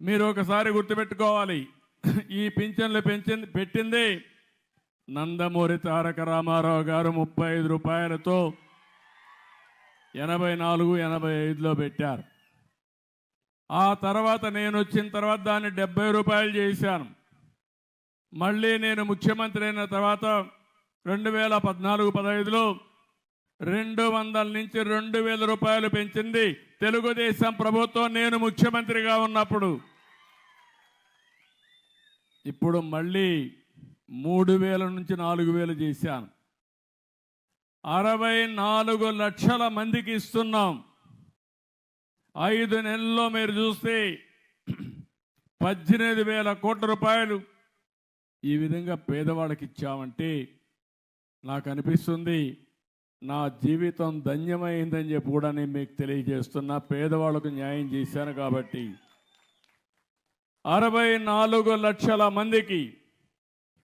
మీరు ఒకసారి గుర్తుపెట్టుకోవాలి. ఈ పింఛన్లు పెంచింది పెట్టింది నందమూరి తారక రామారావు గారు ముప్పై ఐదు రూపాయలతో ఎనభై నాలుగు ఎనభై ఐదులో పెట్టారు. ఆ తర్వాత నేను వచ్చిన తర్వాత దాన్ని డెబ్బై రూపాయలు చేశాను. మళ్ళీ నేను ముఖ్యమంత్రి అయిన తర్వాత రెండు వేల పద్నాలుగు పదహైదులో రెండు వందల నుంచి రెండు వేల రూపాయలు పెంచింది. తెలుగుదేశం ప్రభుత్వం నేను ముఖ్యమంత్రిగా ఉన్నప్పుడు ఇప్పుడు మళ్ళీ మూడు వేల నుంచి నాలుగు వేలు చేశాను. అరవై నాలుగు లక్షల మందికి ఇస్తున్నాం. ఐదు నెలల్లో మీరు చూస్తే పద్దెనిమిది వేల కోట్ల రూపాయలు ఈ విధంగా పేదవాళ్ళకి ఇచ్చామంటే నాకు అనిపిస్తుంది నా జీవితం ధన్యమైందని చెప్పి కూడా నేను మీకు తెలియజేస్తున్నా. పేదవాళ్ళకు న్యాయం చేశాను కాబట్టి. అరవై నాలుగు లక్షల మందికి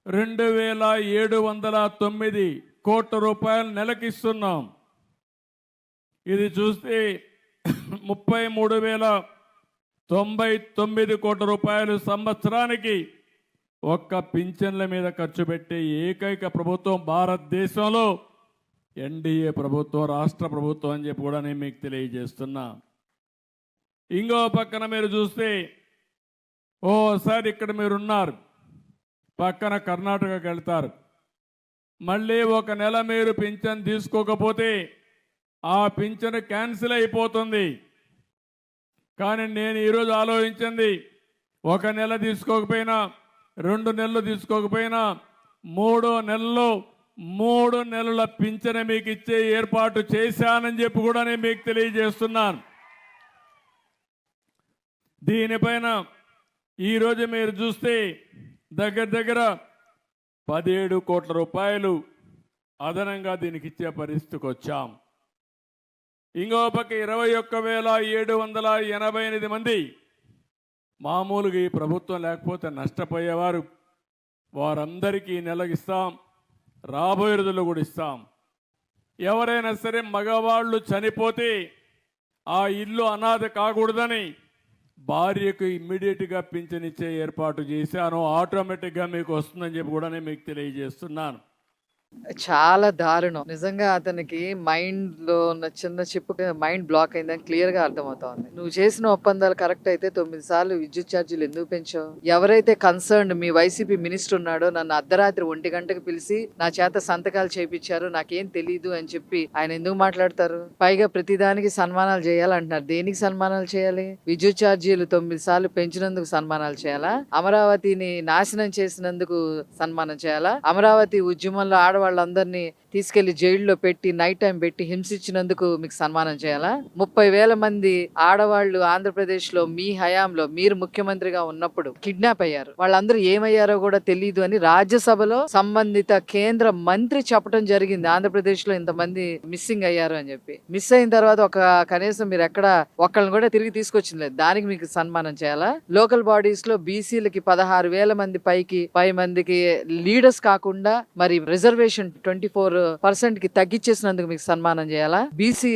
రెండు వేల ఏడు వందల తొమ్మిది కోట్ల రూపాయలు నెలకిస్తున్నాం. ఇది చూస్తే ముప్పై మూడు వేల తొంభై తొమ్మిది కోట్ల రూపాయలు సంవత్సరానికి ఒక్క పింఛన్ల మీద ఖర్చు పెట్టే ఏకైక ప్రభుత్వం భారతదేశంలో ఎన్డీఏ ప్రభుత్వం రాష్ట్ర ప్రభుత్వం అని చెప్పి కూడా నేను మీకు తెలియజేస్తున్నా. ఇంకో పక్కన మీరు చూస్తే ఓసారి ఇక్కడ మీరు ఉన్నారు పక్కన కర్ణాటకకి వెళ్తారు. మళ్ళీ ఒక నెల మీరు పింఛన్ తీసుకోకపోతే ఆ పింఛన్ క్యాన్సిల్ అయిపోతుంది. కానీ నేను ఈరోజు ఆలోచించింది ఒక నెల తీసుకోకపోయినా రెండు నెలలు తీసుకోకపోయినా మూడో నెలలో మూడు నెలల పింఛన మీకు ఇచ్చే ఏర్పాటు చేశానని చెప్పి కూడా నేను మీకు తెలియజేస్తున్నాను. దీనిపైన ఈరోజు మీరు చూస్తే దగ్గర దగ్గర పదిహేడు కోట్ల రూపాయలు అదనంగా దీనికి ఇచ్చే పరిస్థితికి వచ్చాం. ఇంకో పక్క ఇరవై ఒక్క వేల ఏడు వందల ఎనభై ఎనిమిది మంది మామూలుగా ఈ ప్రభుత్వం లేకపోతే నష్టపోయేవారు. వారందరికీ నెలగిస్తాం రాబోయే రోజుల్లో కూడా ఇస్తాం. ఎవరైనా సరే మగవాళ్ళు చనిపోతే ఆ ఇల్లు అనాథ కాకూడదని భార్యకు ఇమ్మీడియట్గా పింఛనిచ్చే ఏర్పాటు చేశాను. ఆటోమేటిక్గా మీకు వస్తుందని చెప్పి కూడా నేను మీకు తెలియజేస్తున్నాను. చాలా దారుణం. నిజంగా అతనికి మైండ్లో ఉన్న చిన్న చిప్ మైండ్ బ్లాక్ అయిందని క్లియర్గా అర్థమవుతోంది. నువ్వు చేసిన ఒప్పందాలు కరెక్ట్ అయితే తొమ్మిది సార్లు విద్యుత్ ఛార్జీలు ఎందుకు పెంచావు? ఎవరైతే కన్సర్న్ మీ వైసీపీ మినిస్టర్ ఉన్నాడో నన్ను అర్ధరాత్రి ఒంటి గంటకు పిలిచి నా చేత సంతకాలు చేపించారు నాకేం తెలియదు అని చెప్పి ఆయన ఎందుకు మాట్లాడతారు? పైగా ప్రతిదానికి సన్మానాలు చేయాలంటున్నారు. దేనికి సన్మానాలు చేయాలి? విద్యుత్ ఛార్జీలు తొమ్మిది సార్లు పెంచినందుకు సన్మానాలు చేయాలా? అమరావతిని నాశనం చేసినందుకు సన్మానం చేయాలా? అమరావతి ఉద్యమంలో వాళ్ళందరినీ తీసుకెళ్ళి జైల్లో పెట్టి నైట్ టైం పెట్టి హింసించినందుకు మీకు సన్మానం చేయాలా? ముప్పై వేల మంది ఆడవాళ్ళు ఆంధ్రప్రదేశ్లో మీ హయాంలో మీరు ముఖ్యమంత్రిగా ఉన్నప్పుడు కిడ్నాప్ అయ్యారు. వాళ్ళందరూ ఏమయ్యారో కూడా తెలియదు అని రాజ్యసభలో సంబంధిత కేంద్ర మంత్రి చెప్పడం జరిగింది. ఆంధ్రప్రదేశ్లో ఇంతమంది మిస్సింగ్ అయ్యారు అని చెప్పి. మిస్ అయిన తర్వాత ఒక కనీసం మీరు ఎక్కడ ఒక్కళ్ళని కూడా తిరిగి తీసుకొచ్చింది లేదు. దానికి మీకు సన్మానం చేయాలా? లోకల్ బాడీస్లో బీసీలకి పదహారు వేల మంది పైకి పై మందికి లీడర్స్ కాకుండా మరి రిజర్వేషన్ ట్వంటీ ఫోర్ పర్సెంట్కి తగ్గించేసినందుకు మీకు సన్మానం చేయాలా? బీసీ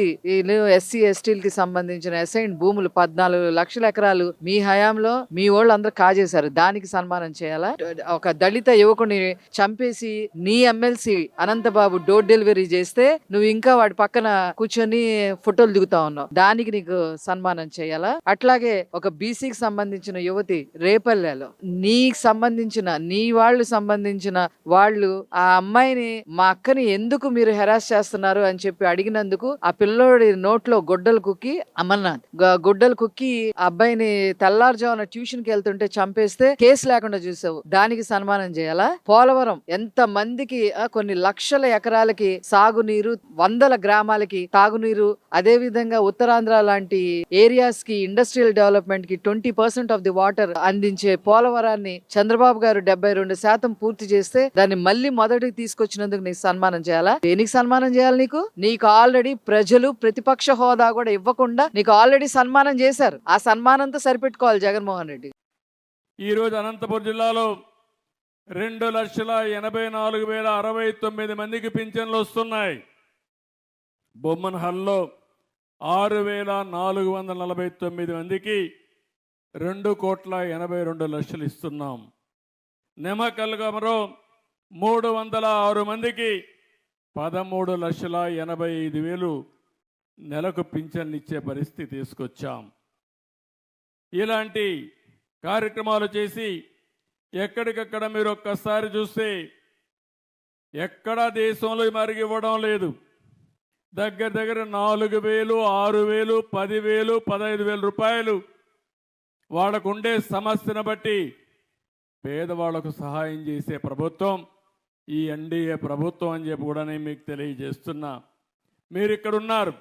ఎస్సీ ఎస్టీలకి సంబంధించిన అసైన్ భూములు పద్నాలుగు లక్షల ఎకరాలు మీ హయాంలో మీ వాళ్ళు అందరూ కాజేశారు. దానికి సన్మానం చేయాలా? ఒక దళిత యువకుని చంపేసి నీ ఎమ్మెల్సీ అనంతబాబు డోర్ డెలివరీ చేస్తే నువ్వు ఇంకా వాడి పక్కన కూర్చొని ఫోటోలు దిగుతా ఉన్నావు. దానికి నీకు సన్మానం చేయాలా? అట్లాగే ఒక బీసీకి సంబంధించిన యువతి రేపల్లెలో నీకు సంబంధించిన నీ వాళ్ళు సంబంధించిన వాళ్ళు ఆ అమ్మాయిని మా అక్కని ఎందుకు మీరు హెరాస్ చేస్తున్నారు అని చెప్పి అడిగినందుకు ఆ పిల్లోడి నోట్లో గొడ్డలు కుక్కి అమర్నాథ్ గుడ్డలు గొడ్డలు కుక్కి అబ్బాయిని తెల్లారుజామున ట్యూషన్కి వెళ్తుంటే చంపేస్తే కేసు లేకుండా చూసావు. దానికి సన్మానం చేయాలా? పోలవరం ఎంత మందికి కొన్ని లక్షల ఎకరాలకి సాగునీరు వందల గ్రామాలకి తాగునీరు అదే విధంగా ఉత్తరాంధ్ర లాంటి ఏరియాస్కి ఇండస్ట్రియల్ డెవలప్మెంట్కి twenty percent of the water అందించే పోలవరాన్ని చంద్రబాబు గారు డెబ్బై రెండు శాతం పూర్తి చేస్తే దాన్ని మళ్ళీ మొదటికి తీసుకొచ్చినందుకు నీకు సన్మానం చేయాలా? దేనికి సన్మానం చేయాలి నీకు? నీకు ఆల్రెడీ ప్రజలు ప్రతిపక్ష హోదా కూడా ఇవ్వకుండా నీకు ఆల్రెడీ సన్మానం చేశారు. ఆ సన్మానంతో సరిపెట్టుకోవాలి జగన్మోహన్ రెడ్డి. ఈరోజు అనంతపురం జిల్లాలో రెండు లక్షల ఎనభై నాలుగు వేల అరవై తొమ్మిది మందికి పింఛన్లు వస్తున్నాయి. బొమ్మన్ హల్లో ఆరు వేల నాలుగు వందల నలభై తొమ్మిది మందికి రెండు కోట్ల ఎనభై రెండు లక్షలు ఇస్తున్నాం. నిమ్మకల్గమలో మూడు వందల ఆరు మందికి పదమూడు లక్షల ఎనభై ఐదు వేలు నెలకు పింఛన్లు ఇచ్చే పరిస్థితి తీసుకొచ్చాం. ఇలాంటి కార్యక్రమాలు చేసి ఎక్కడికక్కడ మీరు ఒక్కసారి చూస్తే ఎక్కడా దేశంలో మరిగి ఇవ్వడం లేదు. దగ్గర దగ్గర నాలుగు వేలు ఆరు వేలు పదివేలు పదహైదు వేల రూపాయలు వాళ్ళకు ఉండే సమస్యను బట్టి పేదవాళ్ళకు సహాయం చేసే ప్రభుత్వం ఈ ఎన్డీఏ ప్రభుత్వం అని చెప్పి కూడా నేను మీకు తెలియజేస్తున్నా. మీరు ఇక్కడ ఉన్నారు.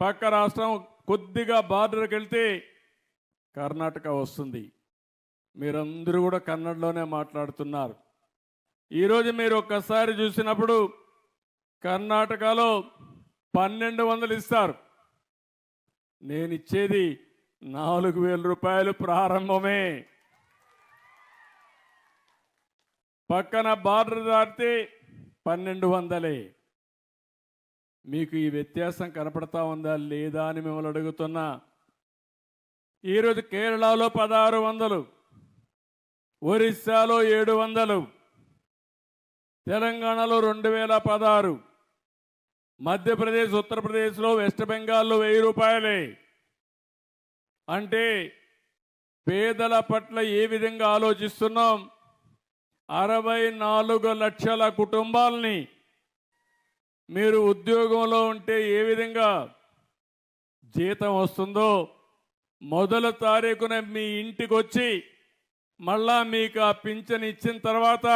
పక్క రాష్ట్రం కొద్దిగా బార్డర్కి వెళ్తే కర్ణాటక వస్తుంది. మీరందరూ కూడా కన్నడలోనే మాట్లాడుతున్నారు. ఈరోజు మీరు ఒక్కసారి చూసినప్పుడు కర్ణాటకలో పన్నెండు వందలు ఇస్తారు. నేను ఇచ్చేది నాలుగు వేల రూపాయలు ప్రారంభమే. పక్కన బార్డర్ దాటితే పన్నెండు వందలే. మీకు ఈ వ్యత్యాసం కనపడతా ఉందా లేదా అని మిమ్మల్ని అడుగుతున్నా. ఈరోజు కేరళలో పదహారు వందలు ఒరిస్సాలో ఏడు వందలు తెలంగాణలో రెండు వేల పదహారు మధ్యప్రదేశ్ ఉత్తరప్రదేశ్లో వెస్ట్ బెంగాల్లో వెయ్యి రూపాయలే. అంటే పేదల పట్ల ఏ విధంగా ఆలోచిస్తున్నాం? అరవై నాలుగు లక్షల కుటుంబాలని మీరు ఉద్యోగంలో ఉంటే ఏ విధంగా జీతం వస్తుందో మొదల తారీఖున మీ ఇంటికి వచ్చి మళ్ళా మీకు ఆ పింఛన్ ఇచ్చిన తర్వాత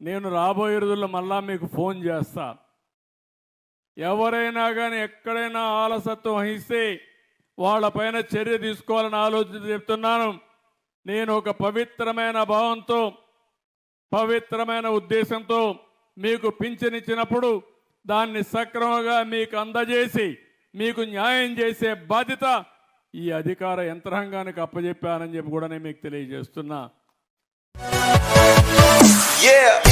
నేను రాబోయే రోజుల్లో మళ్ళా మీకు ఫోన్ చేస్తా. ఎవరైనా కానీ ఎక్కడైనా ఆలసత్వం వహిస్తే వాళ్ళపైన చర్య తీసుకోవాలని ఆలోచన చెప్తున్నాను. నేను ఒక పవిత్రమైన భావంతో పవిత్రమైన ఉద్దేశంతో మీకు పింఛనిచ్చినప్పుడు దాన్ని సక్రమంగా మీకు అందజేసి మీకు న్యాయం చేసే బాధ్యత ఈ అధికార యంత్రాంగానికి అప్పజెప్పానని చెప్పి కూడా నేను మీకు తెలియజేస్తున్నా Yeah.